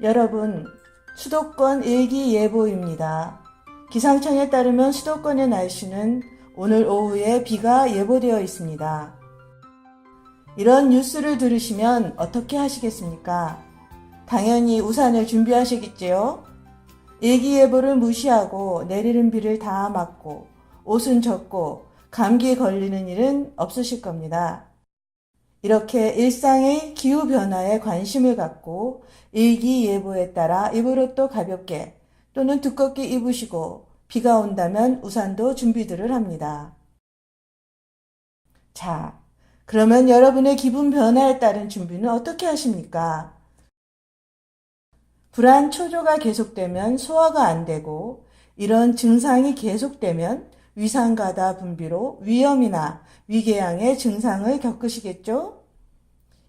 여러분, 수도권 일기예보입니다. 기상청에 따르면 수도권의 날씨는 오늘 오후에 비가 예보되어 있습니다. 이런 뉴스를 들으시면 어떻게 하시겠습니까? 당연히 우산을 준비하시겠지요? 일기예보를 무시하고 내리는 비를 다 맞고 옷은 젖고 감기에 걸리는 일은 없으실 겁니다. 이렇게 일상의 기후변화에 관심을 갖고 일기예보에 따라 입으로 가볍게 또는 두껍게 입으시고 비가 온다면 우산도 준비들을 합니다. 자, 그러면 여러분의 기분 변화에 따른 준비는 어떻게 하십니까? 불안 초조가 계속되면 소화가 안 되고 이런 증상이 계속되면 위산가다 분비로 위염이나 위궤양의 증상을 겪으시겠죠?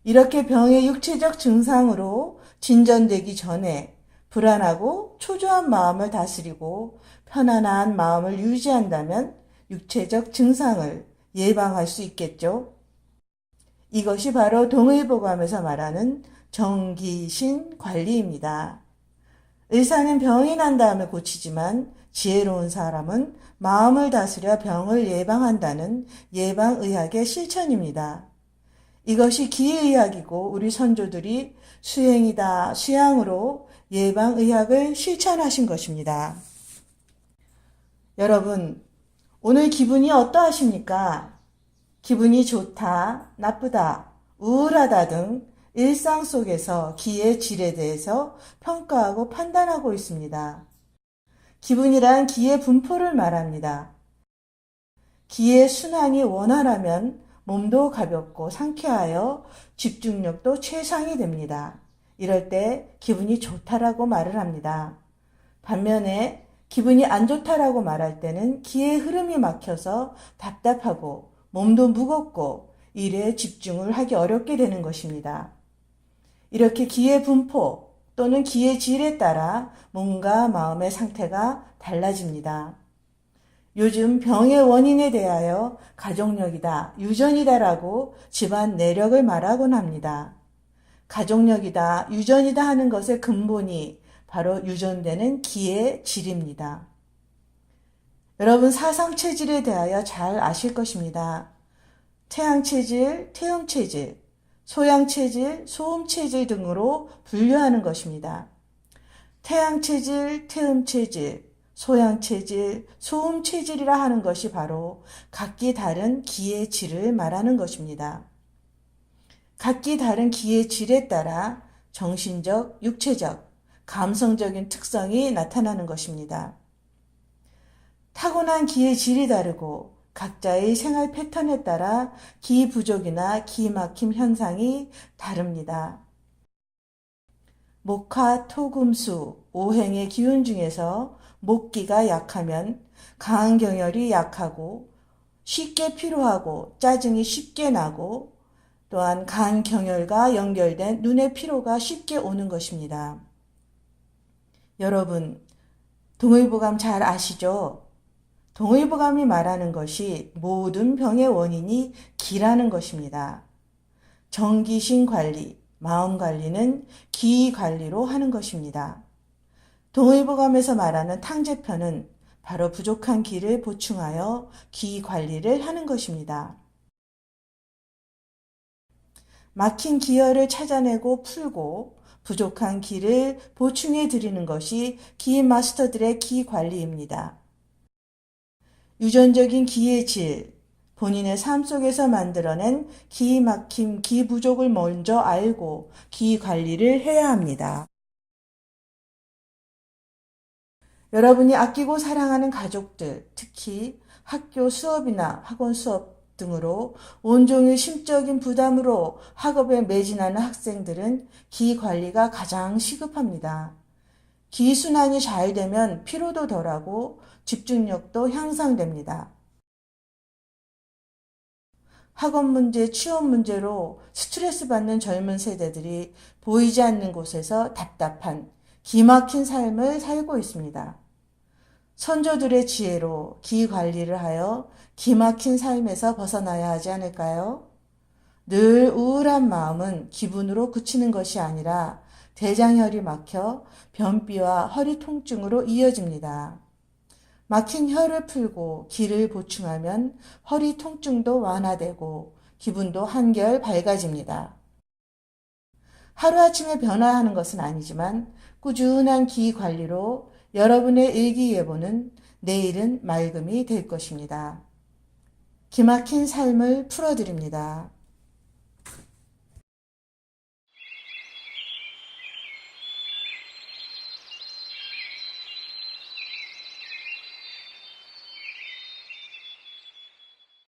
이렇게 병의 육체적 증상으로 진전되기 전에 불안하고 초조한 마음을 다스리고 편안한 마음을 유지한다면 육체적 증상을 예방할 수 있겠죠? 이것이 바로 동의보감에서 말하는 정기신 관리입니다. 의사는 병이 난 다음에 고치지만 지혜로운 사람은 마음을 다스려 병을 예방한다는 예방의학의 실천입니다. 이것이 기의학이고 우리 선조들이 수행이다, 수양으로 예방의학을 실천하신 것입니다. 여러분, 오늘 기분이 어떠하십니까? 기분이 좋다, 나쁘다, 우울하다 등 일상 속에서 기의 질에 대해서 평가하고 판단하고 있습니다. 기분이란 기의 분포를 말합니다. 기의 순환이 원활하면 몸도 가볍고 상쾌하여 집중력도 최상이 됩니다. 이럴 때 기분이 좋다라고 말을 합니다. 반면에 기분이 안 좋다라고 말할 때는 기의 흐름이 막혀서 답답하고 몸도 무겁고 일에 집중을 하기 어렵게 되는 것입니다. 이렇게 기의 분포 또는 기의 질에 따라 몸과 마음의 상태가 달라집니다. 요즘 병의 원인에 대하여 가족력이다, 유전이다라고 집안 내력을 말하곤 합니다. 가족력이다, 유전이다 하는 것의 근본이 바로 유전되는 기의 질입니다. 여러분 사상 체질에 대하여 잘 아실 것입니다. 태양 체질, 태음 체질, 소양 체질, 소음 체질 등으로 분류하는 것입니다. 태양 체질, 태음 체질, 소양 체질, 소음 체질이라 하는 것이 바로 각기 다른 기의 질을 말하는 것입니다. 각기 다른 기의 질에 따라 정신적, 육체적, 감성적인 특성이 나타나는 것입니다. 타고난 기의 질이 다르고 각자의 생활 패턴에 따라 기 부족이나 기 막힘 현상이 다릅니다. 목화, 토금수, 오행의 기운 중에서 목기가 약하면 강한 경혈이 약하고 쉽게 피로하고 짜증이 쉽게 나고 또한 간 경혈과 연결된 눈의 피로가 쉽게 오는 것입니다. 여러분, 동의보감 잘 아시죠? 동의보감이 말하는 것이 모든 병의 원인이 기라는 것입니다. 정기신 관리, 마음 관리는 기 관리로 하는 것입니다. 동의보감에서 말하는 탕제편은 바로 부족한 기를 보충하여 기 관리를 하는 것입니다. 막힌 기혈을 찾아내고 풀고 부족한 기를 보충해 드리는 것이 기 마스터들의 기 관리입니다. 유전적인 기의 질, 본인의 삶 속에서 만들어낸 기 막힘, 기 부족을 먼저 알고 기 관리를 해야 합니다. 여러분이 아끼고 사랑하는 가족들, 특히 학교 수업이나 학원 수업 등으로 온종일 심적인 부담으로 학업에 매진하는 학생들은 기 관리가 가장 시급합니다. 기 순환이 잘 되면 피로도 덜하고 집중력도 향상됩니다. 학업 문제, 취업 문제로 스트레스 받는 젊은 세대들이 보이지 않는 곳에서 답답한 기막힌 삶을 살고 있습니다. 선조들의 지혜로 기 관리를 하여 기막힌 삶에서 벗어나야 하지 않을까요? 늘 우울한 마음은 기분으로 그치는 것이 아니라 대장혈이 막혀 변비와 허리 통증으로 이어집니다. 막힌 혀를 풀고 기를 보충하면 허리 통증도 완화되고 기분도 한결 밝아집니다. 하루아침에 변화하는 것은 아니지만 꾸준한 기 관리로 여러분의 일기예보는 내일은 맑음이 될 것입니다. 기막힌 삶을 풀어드립니다.